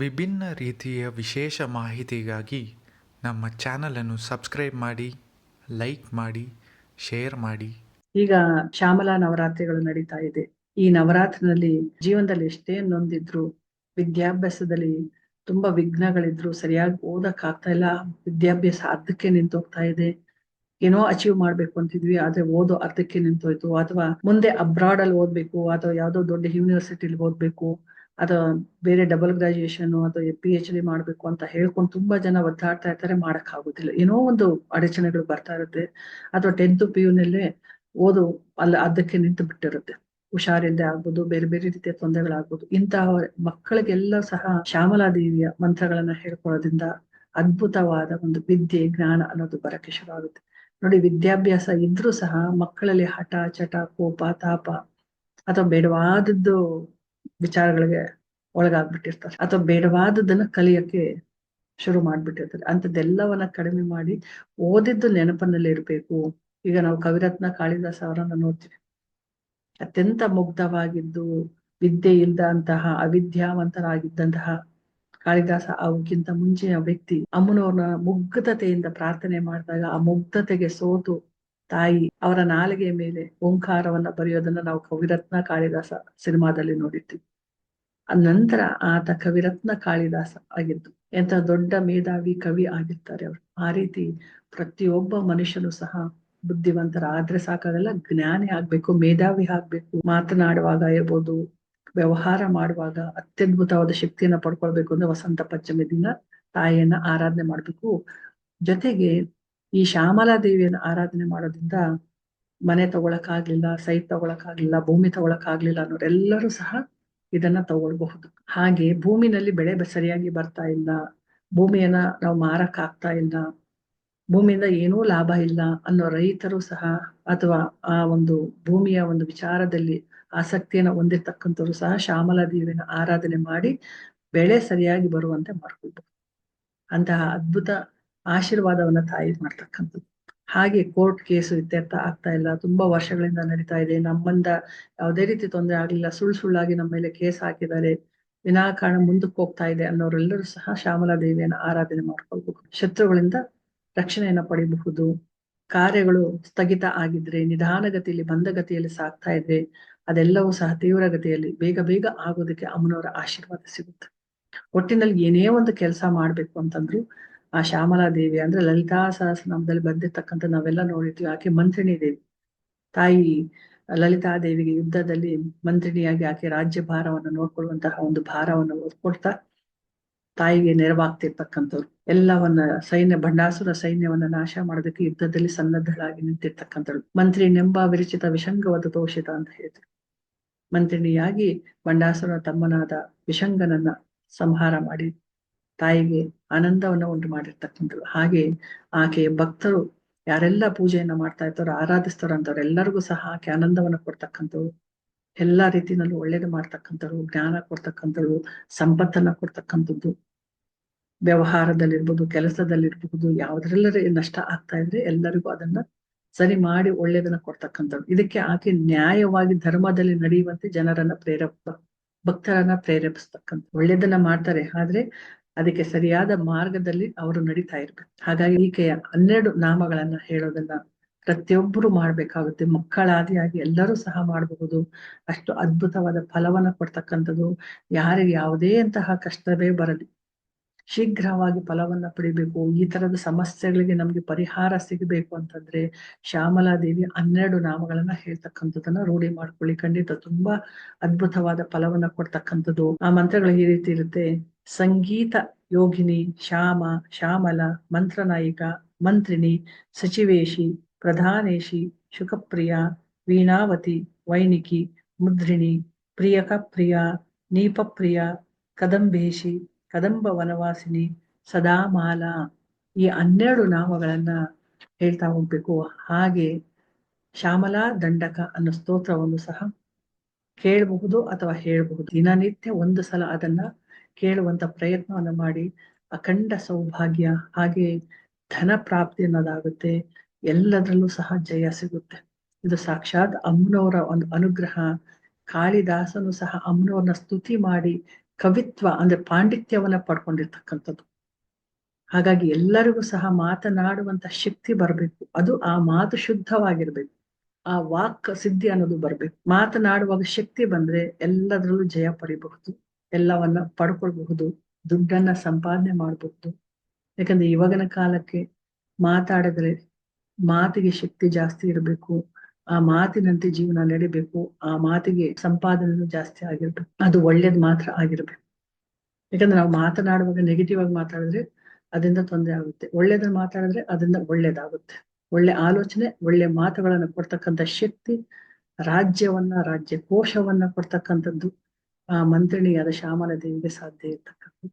ವಿಭಿನ್ನ ರೀತಿಯ ವಿಶೇಷ ಮಾಹಿತಿಗಾಗಿ ನಮ್ಮ ಚಾನಲನ್ನು ಸಬ್ಸ್ಕ್ರೈಬ್ ಮಾಡಿ, ಲೈಕ್ ಮಾಡಿ, ಶೇರ್ ಮಾಡಿ. ಈಗ ಶ್ಯಾಮಲಾ ನವರಾತ್ರಿಗಳು ನಡೀತಾ ಇದೆ. ಈ ನವರಾತ್ರಿನಲ್ಲಿ ಜೀವನದಲ್ಲಿ ಎಷ್ಟೇ ನೊಂದಿದ್ರು, ವಿದ್ಯಾಭ್ಯಾಸದಲ್ಲಿ ತುಂಬಾ ವಿಘ್ನಗಳಿದ್ರು ಸರಿಯಾಗಿ ಓದಕ್ ಆಗ್ತಾ ಇಲ್ಲ. ವಿದ್ಯಾಭ್ಯಾಸ ಅರ್ಧಕ್ಕೆ ನಿಂತೋಗ್ತಾ ಇದೆ. ಏನೋ ಅಚೀವ್ ಮಾಡ್ಬೇಕು ಅಂತಿದ್ವಿ, ಆದ್ರೆ ಓದೋ ಅರ್ಧಕ್ಕೆ ನಿಂತೋಯ್ತು. ಅಥವಾ ಮುಂದೆ ಅಬ್ರಾಡ್ ಅಲ್ಲಿ ಓದ್ಬೇಕು, ಅಥವಾ ಯಾವ್ದೋ ದೊಡ್ಡ ಯೂನಿವರ್ಸಿಟಿಲಿ ಓದ್ಬೇಕು. ಅಥವಾ ಬೇರೆ ಡಬಲ್ ಗ್ರಾಜುಯೇಷನ್ ಅಥವಾ ಪಿ ಎಚ್ ಡಿ ಮಾಡ್ಬೇಕು ಅಂತ ಹೇಳ್ಕೊಂಡು ತುಂಬಾ ಜನ ಒದ್ದಾಡ್ತಾ ಇರ್ತಾರೆ, ಮಾಡಕ್ ಆಗೋದಿಲ್ಲ. ಏನೋ ಒಂದು ಅಡಚಣೆಗಳು ಬರ್ತಾ ಇರುತ್ತೆ. ಅಥವಾ ಟೆಂತ್ ಪಿ ಯುನಲ್ಲೇ ಓದು ಅಲ್ಲಿ ಅದಕ್ಕೆ ನಿಂತು ಬಿಟ್ಟಿರುತ್ತೆ. ಹುಷಾರಿಂದ ಆಗ್ಬೋದು, ಬೇರೆ ಬೇರೆ ರೀತಿಯ ತೊಂದರೆಗಳಾಗ್ಬೋದು. ಇಂತಹ ಮಕ್ಕಳಿಗೆಲ್ಲ ಸಹ ಶ್ಯಾಮಲಾ ದೇವಿಯ ಮಂತ್ರಗಳನ್ನ ಹೇಳ್ಕೊಳ್ಳೋದ್ರಿಂದ ಅದ್ಭುತವಾದ ಒಂದು ವಿದ್ಯೆ, ಜ್ಞಾನ ಅನ್ನೋದು ಬರಕ್ಕೆ ಶುರು ಆಗುತ್ತೆ. ನೋಡಿ, ವಿದ್ಯಾಭ್ಯಾಸ ಇದ್ರೂ ಸಹ ಮಕ್ಕಳಲ್ಲಿ ಹಠ, ಚಟ, ಕೋಪ, ತಾಪ ಅಥವಾ ಬೇಡವಾದದ್ದು ವಿಚಾರಗಳಿಗೆ ಒಳಗಾಗ್ಬಿಟ್ಟಿರ್ತಾರೆ. ಅಥವಾ ಬೇಡವಾದದನ್ನ ಕಲಿಯಕ್ಕೆ ಶುರು ಮಾಡ್ಬಿಟ್ಟಿರ್ತಾರೆ. ಅಂಥದ್ದೆಲ್ಲವನ್ನ ಕಡಿಮೆ ಮಾಡಿ ಓದಿದ್ದು ನೆನಪನಲ್ಲಿ ಇರಬೇಕು. ಈಗ ನಾವು ಕವಿರತ್ನ, ಕಾಳಿದಾಸ ಅವರನ್ನ ನೋಡ್ತೀವಿ. ಅತ್ಯಂತ ಮುಗ್ಧವಾಗಿದ್ದು ವಿದ್ಯೆ ಇಲ್ದಂತಹ ಅವಿದ್ಯಾವಂತರಾಗಿದ್ದಂತಹ ಕಾಳಿದಾಸ ಅವಕ್ಕಿಂತ ಮುಂಚೆಯ ವ್ಯಕ್ತಿ. ಅಮ್ಮನವ್ರನ್ನ ಮುಗ್ಧತೆಯಿಂದ ಪ್ರಾರ್ಥನೆ ಮಾಡಿದಾಗ ಆ ಮುಗ್ಧತೆಗೆ ಸೋತು ತಾಯಿ ಅವರ ನಾಲಿಗೆ ಮೇಲೆ ಓಂಕಾರವನ್ನ ಬರೆಯೋದನ್ನ ನಾವು ಕವಿರತ್ನ ಕಾಳಿದಾಸ ಸಿನಿಮಾದಲ್ಲಿ ನೋಡಿದ್ದೀವಿ ನಂತರ ಆತ ಕವಿರತ್ನ ಕಾಳಿದಾಸ ಆಗಿದ್ದು ಎಂತ ದೊಡ್ಡ ಮೇಧಾವಿ ಕವಿ ಆಗಿರ್ತಾರೆ ಅವರು. ಆ ರೀತಿ ಪ್ರತಿಯೊಬ್ಬ ಮನುಷ್ಯನು ಸಹ ಬುದ್ಧಿವಂತರ. ಆದ್ರೆ ಸಾಕಾಗಲ್ಲ, ಜ್ಞಾನಿ ಆಗ್ಬೇಕು, ಮೇಧಾವಿ ಆಗ್ಬೇಕು. ಮಾತನಾಡುವಾಗ ಇರ್ಬೋದು, ವ್ಯವಹಾರ ಮಾಡುವಾಗ ಅತ್ಯದ್ಭುತವಾದ ಶಕ್ತಿಯನ್ನ ಪಡ್ಕೊಳ್ಬೇಕು ಅಂದ್ರೆ ವಸಂತ ಪಂಚಮಿ ದಿನ ತಾಯಿಯನ್ನ ಆರಾಧನೆ ಮಾಡ್ಬೇಕು. ಜೊತೆಗೆ ಈ ಶ್ಯಾಮಲಾ ದೇವಿಯನ್ನ ಆರಾಧನೆ ಮಾಡೋದ್ರಿಂದ ಮನೆ ತಗೊಳಕ್ಕಾಗ್ಲಿಲ್ಲ ಸೈಟ್ ತಗೊಳಕ್ಕಾಗ್ಲಿಲ್ಲ, ಭೂಮಿ ತಗೊಳಕ್ಕಾಗ್ಲಿಲ್ಲ ಅನ್ನೋರೆಲ್ಲರೂ ಸಹ ಇದನ್ನ ತಗೊಳ್ಬಹುದು. ಹಾಗೆ ಭೂಮಿನಲ್ಲಿ ಬೆಳೆ ಸರಿಯಾಗಿ ಬರ್ತಾ ಇಲ್ಲ, ಭೂಮಿಯನ್ನ ನಾವು ಮಾರಕ್ ಆಗ್ತಾ ಇಲ್ಲ, ಭೂಮಿಯಿಂದ ಏನೂ ಲಾಭ ಇಲ್ಲ ಅನ್ನೋ ರೈತರು ಸಹ ಅಥವಾ ಆ ಒಂದು ಭೂಮಿಯ ಒಂದು ವಿಚಾರದಲ್ಲಿ ಆಸಕ್ತಿಯನ್ನ ಹೊಂದಿರ್ತಕ್ಕಂಥವ್ರು ಸಹ ಶ್ಯಾಮಲಾ ದೇವಿಯನ್ನ ಆರಾಧನೆ ಮಾಡಿ ಬೆಳೆ ಸರಿಯಾಗಿ ಬರುವಂತೆ ಮಾಡ್ಕೊಳ್ಬಹುದು. ಅಂತಹ ಅದ್ಭುತ ಆಶೀರ್ವಾದವನ್ನ ತಾಯಿ ಮಾಡ್ತಕ್ಕಂಥದ್ದು. ಹಾಗೆ ಕೋರ್ಟ್ ಕೇಸು ಇತ್ಯರ್ಥ ಆಗ್ತಾ ಇಲ್ಲ. ತುಂಬಾ ವರ್ಷಗಳಿಂದ ನಡೀತಾ ಇದೆ. ನಮ್ಮಿಂದ ಯಾವುದೇ ರೀತಿ ತೊಂದರೆ ಆಗ್ಲಿಲ್ಲ. ಸುಳ್ಳು ಸುಳ್ಳಾಗಿ ನಮ್ಮ ಮೇಲೆ ಕೇಸ್ ಹಾಕಿದ್ದಾರೆ. ವಿನಾಕಾರಣ ಮುಂದಕ್ಕೆ ಹೋಗ್ತಾ ಇದೆ ಅನ್ನೋರೆಲ್ಲರೂ ಸಹ ಶ್ಯಾಮಲಾ ದೇವಿಯನ್ನ ಆರಾಧನೆ ಮಾಡ್ಕೊಳ್ಬೇಕು. ಶತ್ರುಗಳಿಂದ ರಕ್ಷಣೆಯನ್ನ ಪಡಿಬಹುದು. ಕಾರ್ಯಗಳು ಸ್ಥಗಿತ ಆಗಿದ್ರೆ, ನಿಧಾನಗತಿಯಲ್ಲಿ ಮಂದಗತಿಯಲ್ಲಿ ಸಾಗ್ತಾ ಇದ್ರೆ, ಅದೆಲ್ಲವೂ ಸಹ ತೀವ್ರಗತಿಯಲ್ಲಿ ಬೇಗ ಬೇಗ ಆಗೋದಕ್ಕೆ ಅಮ್ಮನವರ ಆಶೀರ್ವಾದ ಸಿಗುತ್ತೆ. ಒಟ್ಟಿನಲ್ಲಿ ಏನೇ ಒಂದು ಕೆಲಸ ಮಾಡ್ಬೇಕು ಅಂತಂದ್ರು ಆ ಶ್ಯಾಮಲಾ ದೇವಿ ಅಂದ್ರೆ ಲಲಿತಾ ಸಹಸ್ರನಾಮದಲ್ಲಿ ಬಂದಿರ್ತಕ್ಕಂಥ ನಾವೆಲ್ಲ ನೋಡಿದ್ವಿ. ಆಕೆ ಮಂತ್ರಿಣಿ ದೇವಿ. ತಾಯಿ ಲಲಿತಾ ದೇವಿಗೆ ಯುದ್ಧದಲ್ಲಿ ಮಂತ್ರಿಣಿಯಾಗಿ ಆಕೆ ರಾಜ್ಯ ಭಾರವನ್ನು ನೋಡ್ಕೊಳ್ಳುವಂತಹ ಒಂದು ಭಾರವನ್ನು ಒದ್ಕೊಡ್ತಾ ತಾಯಿಗೆ ನೆರವಾಗ್ತಿರ್ತಕ್ಕಂಥವ್ರು. ಎಲ್ಲವನ್ನ ಸೈನ್ಯ, ಭಂಡಾಸುರ ಸೈನ್ಯವನ್ನ ನಾಶ ಮಾಡೋದಕ್ಕೆ ಯುದ್ಧದಲ್ಲಿ ಸನ್ನದ್ಧಳಾಗಿ ನಿಂತಿರ್ತಕ್ಕಂಥಳು ಮಂತ್ರಿ ನೆಂಬ ವಿರಚಿತ ವಿಷಂಗವಾದ ದೋಷಿತ ಅಂತ ಹೇಳಿದ್ರು. ಮಂತ್ರಿಣಿಯಾಗಿ ಭಂಡಾಸುರ ತಮ್ಮನಾದ ವಿಷಂಗನನ್ನ ಸಂಹಾರ ಮಾಡಿ ತಾಯಿಗೆ ಆನಂದವನ್ನ ಉಂಟು ಮಾಡಿರ್ತಕ್ಕಂಥದ್ದು. ಹಾಗೆ ಆಕೆಯ ಭಕ್ತರು ಯಾರೆಲ್ಲ ಪೂಜೆಯನ್ನ ಮಾಡ್ತಾ ಇರ್ತಾರೋ, ಆರಾಧಿಸ್ತಾರೋ ಅಂತವ್ರೆಲ್ಲರಿಗೂ ಸಹ ಆಕೆ ಆನಂದವನ್ನು ಕೊಡ್ತಕ್ಕಂಥವ್ರು ಎಲ್ಲಾ ರೀತಿನಲ್ಲೂ ಒಳ್ಳೇದು ಮಾಡ್ತಕ್ಕಂಥವ್ರು, ಜ್ಞಾನ ಕೊಡ್ತಕ್ಕಂಥವ್ರು, ಸಂಪತ್ತನ್ನ ಕೊಡ್ತಕ್ಕಂಥದ್ದು. ವ್ಯವಹಾರದಲ್ಲಿರ್ಬೋದು ಕೆಲಸದಲ್ಲಿರ್ಬಹುದು ಯಾವ್ದ್ರೆಲ್ಲರ ನಷ್ಟ ಆಗ್ತಾ ಇದ್ರೆ ಎಲ್ಲರಿಗೂ ಅದನ್ನ ಸರಿ ಮಾಡಿ ಒಳ್ಳೇದನ್ನ ಕೊಡ್ತಕ್ಕಂಥವ್ರು. ಇದಕ್ಕೆ ಆಕೆ ನ್ಯಾಯವಾಗಿ ಧರ್ಮದಲ್ಲಿ ನಡೆಯುವಂತೆ ಜನರನ್ನ ಪ್ರೇರೇಪ, ಭಕ್ತರನ್ನ ಪ್ರೇರೇಪಿಸ್ತಕ್ಕಂಥ ಒಳ್ಳೇದನ್ನ ಮಾಡ್ತಾರೆ. ಆದ್ರೆ ಅದಕ್ಕೆ ಸರಿಯಾದ ಮಾರ್ಗದಲ್ಲಿ ಅವರು ನಡೀತಾ ಇರ್ಬೇಕು. ಹಾಗಾಗಿ ಈಕೆಯ ಹನ್ನೆರಡು ನಾಮಗಳನ್ನ ಹೇಳೋದನ್ನ ಪ್ರತಿಯೊಬ್ಬರು ಮಾಡ್ಬೇಕಾಗುತ್ತೆ. ಮಕ್ಕಳಾದಿಯಾಗಿ ಎಲ್ಲರೂ ಸಹ ಮಾಡಬಹುದು. ಅಷ್ಟು ಅದ್ಭುತವಾದ ಫಲವನ್ನ ಕೊಡ್ತಕ್ಕಂಥದ್ದು ಯಾರಿಗೆ ಯಾವುದೇ ಅಂತಹ ಕಷ್ಟವೇ ಬರಲಿ. ಶೀಘ್ರವಾಗಿ ಫಲವನ್ನ ಪಡಿಬೇಕು. ಈ ತರದ ಸಮಸ್ಯೆಗಳಿಗೆ ನಮ್ಗೆ ಪರಿಹಾರ ಸಿಗಬೇಕು ಅಂತಂದ್ರೆ ಶ್ಯಾಮಲಾದೇವಿ ಹನ್ನೆರಡು ನಾಮಗಳನ್ನ ಹೇಳ್ತಕ್ಕಂಥದ್ದನ್ನ ರೂಢಿ ಮಾಡ್ಕೊಳ್ಳಿ. ಖಂಡಿತ ತುಂಬಾ ಅದ್ಭುತವಾದ ಫಲವನ್ನ ಕೊಡ್ತಕ್ಕಂಥದ್ದು. ಆ ಮಂತ್ರಗಳು ಈ ರೀತಿ ಇರುತ್ತೆ. ಸಂಗೀತ ಯೋಗಿನಿ, ಶ್ಯಾಮ, ಶ್ಯಾಮಲ, ಮಂತ್ರನಾಯಿಕ, ಮಂತ್ರಿಣಿ, ಸಚಿವೇಶಿ, ಪ್ರಧಾನೇಶಿ, ಶುಕಪ್ರಿಯ, ವೀಣಾವತಿ ವೈನಿಕಿ ಮುದ್ರಿಣಿ, ಪ್ರಿಯಕ ಪ್ರಿಯ, ನೀಪಪ್ರಿಯ, ಕದಂಬೇಶಿ, ಕದಂಬ ವನವಾಸಿನಿ, ಸದಾಮಾಲ ಈ ಹನ್ನೆರಡು ನಾಮಗಳನ್ನ ಹೇಳ್ತಾ ಹೋಗ್ಬೇಕು. ಹಾಗೆ ಶ್ಯಾಮಲಾ, ದಂಡಕ ಅನ್ನೋ ಸ್ತೋತ್ರವನ್ನು ಸಹ ಕೇಳಬಹುದು ಅಥವಾ ಹೇಳಬಹುದು. ದಿನನಿತ್ಯ ಒಂದು ಸಲ ಅದನ್ನ ಕೇಳುವಂತ ಪ್ರಯತ್ನವನ್ನು ಮಾಡಿ ಅಖಂಡ ಸೌಭಾಗ್ಯ ಹಾಗೆ ಧನ ಪ್ರಾಪ್ತಿ ಅನ್ನೋದಾಗುತ್ತೆ. ಎಲ್ಲದರಲ್ಲೂ ಸಹ ಜಯ ಸಿಗುತ್ತೆ. ಇದು ಸಾಕ್ಷಾತ್ ಅಮ್ಮನವರ ಒಂದು ಅನುಗ್ರಹ. ಕಾಳಿದಾಸನು ಸಹ ಅಮ್ಮನವ್ರನ್ನ ಸ್ತುತಿ ಮಾಡಿ ಕವಿತ್ವ ಅಂದ್ರೆ ಪಾಂಡಿತ್ಯವನ್ನ ಪಡ್ಕೊಂಡಿರ್ತಕ್ಕಂಥದ್ದು. ಹಾಗಾಗಿ ಎಲ್ಲರಿಗೂ ಸಹ ಮಾತನಾಡುವಂತ ಶಕ್ತಿ ಬರಬೇಕು. ಅದು ಆ ಮಾತು ಶುದ್ಧವಾಗಿರ್ಬೇಕು. ಆ ವಾಕ್ ಸಿದ್ಧಿ ಅನ್ನೋದು ಬರ್ಬೇಕು. ಮಾತನಾಡುವಾಗ ಶಕ್ತಿ ಬಂದ್ರೆ ಎಲ್ಲದರಲ್ಲೂ ಜಯ ಪಡಿಬಹುದು. ಎಲ್ಲವನ್ನ ಪಡ್ಕೊಳ್ಬಹುದು, ದುಡ್ಡನ್ನ ಸಂಪಾದನೆ ಮಾಡಬಹುದು. ಯಾಕಂದ್ರೆ ಇವಾಗಿನ ಕಾಲಕ್ಕೆ ಮಾತಾಡಿದ್ರೆ ಮಾತಿಗೆ ಶಕ್ತಿ ಜಾಸ್ತಿ ಇರಬೇಕು, ಆ ಮಾತಿನಂತೆ ಜೀವನ ನಡಿಬೇಕು, ಆ ಮಾತಿಗೆ ಸಂಪಾದನೆ ಜಾಸ್ತಿ ಆಗಿರ್ಬೇಕು. ಅದು ಒಳ್ಳೇದ್ ಮಾತ್ರ ಆಗಿರ್ಬೇಕು. ಯಾಕಂದ್ರೆ ನಾವು ಮಾತನಾಡುವಾಗ ನೆಗೆಟಿವ್ ಆಗಿ ಮಾತಾಡಿದ್ರೆ ಅದರಿಂದ ತೊಂದರೆ ಆಗುತ್ತೆ. ಒಳ್ಳೇದನ್ನ ಮಾತಾಡಿದ್ರೆ ಅದರಿಂದ ಒಳ್ಳೇದಾಗುತ್ತೆ. ಒಳ್ಳೆ ಆಲೋಚನೆ, ಒಳ್ಳೆ ಮಾತುಗಳನ್ನು ಕೊಡ್ತಕ್ಕಂಥ ಶಕ್ತಿ, ರಾಜ್ಯವನ್ನ ರಾಜ್ಯ ಕೋಶವನ್ನ ಕೊಡ್ತಕ್ಕಂಥದ್ದು ಆ ಮಂತ್ರಿಣಿಯಾದ ಶ್ಯಾಮಲ ದೇವಿಗೆ ಸಾಧ್ಯ ಇರ್ತಕ್ಕಂಥದ್ದು